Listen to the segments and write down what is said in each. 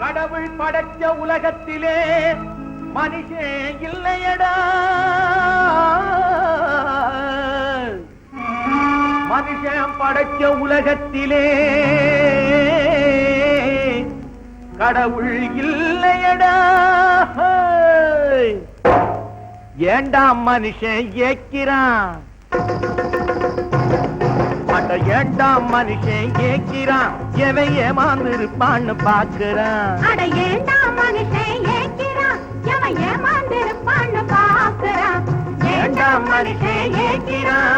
கடவுள் படைச்ச உலகத்திலே மனுஷன் இல்லையடா. மனுஷன் படைச்ச உலகத்திலே கடவுள் இல்லையடா. ஏண்டா மனுஷன் ஏக்கிறான்? அட ஏண்டா மனுஷன் ஏக்கிறான் எவன் ஏமாந்திருப்பான்னு பாக்குறான் அட ஏண்டா மனுஷன் ஏக்கிறான்? எவன் ஏமாந்திருப்பான்னு பாக்குறான் ஏண்டா மனுஷன் ஏக்கிறான்?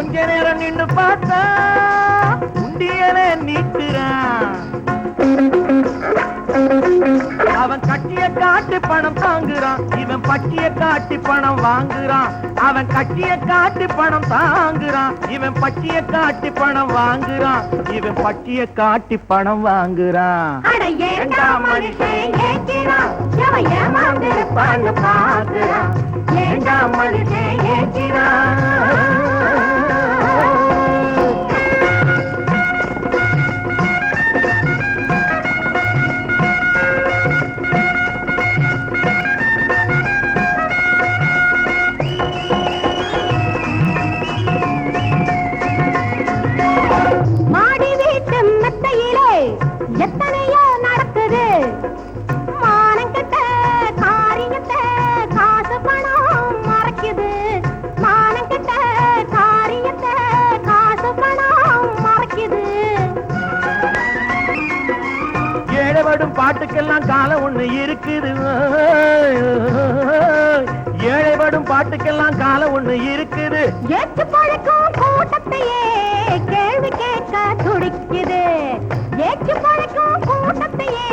கொஞ்ச நேரம் நின்னு பார்த்தா உண்டியல நீட்டுறான் அவன் கட்டிய காட்டு பணம் தாங்குறான். இவன் பட்டிய காட்டு பணம் வாங்குறான். அவன் கட்டிய காட்டு பணம் தாங்குறான். இவன் பட்டிய காட்டு பணம் வாங்குறான். இவன் பட்டிய காட்டு பணம் வாங்குறான். ஏண்டா மனுஷன் ஏக்கிறான் மெத்தையிலே எத்தனையோ நடக்குது. மானங்கிட்ட காரியத்தை காசு பணம் மறைக்குது. மானங்கிட்ட காரியத்தை காசு பணம் மறைக்குது. ஏழைப்படும் பாட்டுக்கெல்லாம் காலம் ஒண்ணு இருக்குது. ஏழைப்படும் பாட்டுக்கெல்லாம் காலம் ஒண்ணு இருக்குது. ஏற்று பழைக்கும் கூட்டத்தையே கேள்வி கேட்க துடிக்குது. பேச்சு பழக்கம் கூட்டத்தையே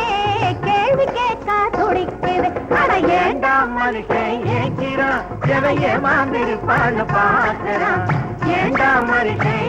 கேள்வி கேட்க துடிக்குது. அட ஏண்டா மனுஷன் ஏக்கிறான்? எவன் மாந்திருப்பான்னு பார்க்கிறான். ஏண்டா மனுஷன்